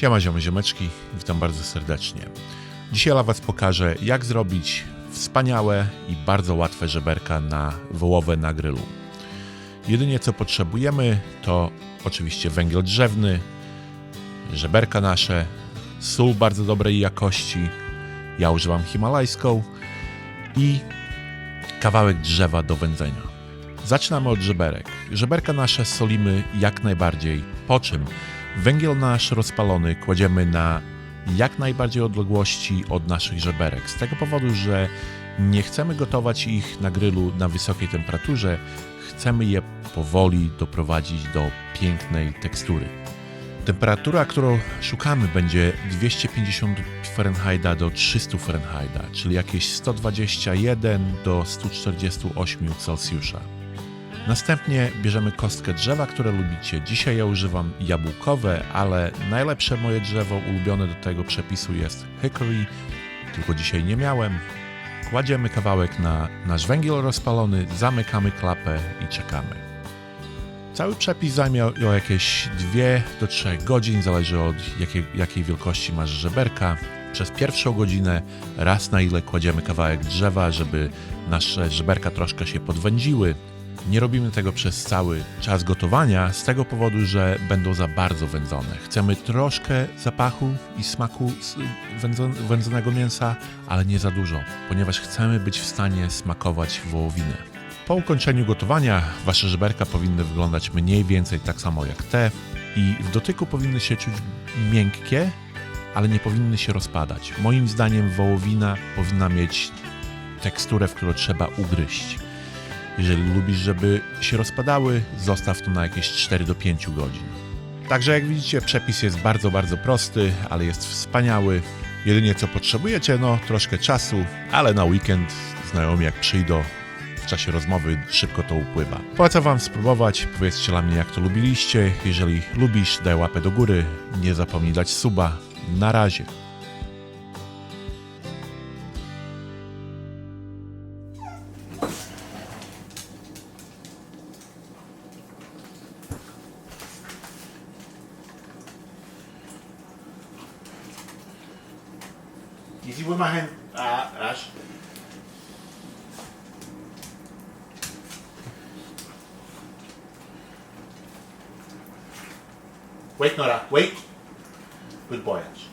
Siema ziomy, ziomeczki, witam bardzo serdecznie. Dzisiaj dla Was pokażę, jak zrobić wspaniałe i bardzo łatwe żeberka na wołowe na grylu. Jedynie co potrzebujemy to oczywiście węgiel drzewny, żeberka nasze, sól bardzo dobrej jakości, ja używam himalajską i kawałek drzewa do wędzenia. Zaczynamy od żeberek. Żeberka nasze solimy jak najbardziej, po czym węgiel nasz rozpalony kładziemy na jak najbardziej odległości od naszych żeberek. Z tego powodu, że nie chcemy gotować ich na grylu na wysokiej temperaturze, chcemy je powoli doprowadzić do pięknej tekstury. Temperatura, którą szukamy, będzie 250 Fahrenheita do 300 Fahrenheita, czyli jakieś 121 do 148 Celsjusza. Następnie bierzemy kostkę drzewa, które lubicie. Dzisiaj ja używam jabłkowe, ale najlepsze moje drzewo ulubione do tego przepisu jest hickory, tylko dzisiaj nie miałem. Kładziemy kawałek na nasz węgiel rozpalony, zamykamy klapę i czekamy. Cały przepis zajmie o jakieś 2 do 3 godzin, zależy od jakiej, jakiej wielkości masz żeberka. Przez pierwszą godzinę raz na ile kładziemy kawałek drzewa, żeby nasze żeberka troszkę się podwędziły. Nie robimy tego przez cały czas gotowania, z tego powodu, że będą za bardzo wędzone. Chcemy troszkę zapachu i smaku wędzonego mięsa, ale nie za dużo, ponieważ chcemy być w stanie smakować wołowinę. Po ukończeniu gotowania wasze żeberka powinny wyglądać mniej więcej tak samo jak te i w dotyku powinny się czuć miękkie, ale nie powinny się rozpadać. Moim zdaniem wołowina powinna mieć teksturę, w którą trzeba ugryźć. Jeżeli lubisz, żeby się rozpadały, zostaw to na jakieś 4 do 5 godzin. Także jak widzicie, przepis jest bardzo, bardzo prosty, ale jest wspaniały. Jedynie co potrzebujecie, no troszkę czasu, ale na weekend znajomi jak przyjdą, w czasie rozmowy szybko to upływa. Polecam Wam spróbować, powiedzcie dla mnie jak to lubiliście. Jeżeli lubisz, daj łapę do góry, nie zapomnij dać suba. Na razie. Hicimos más en, a Ash. Wait, Nora, wait. Good boy, Ash.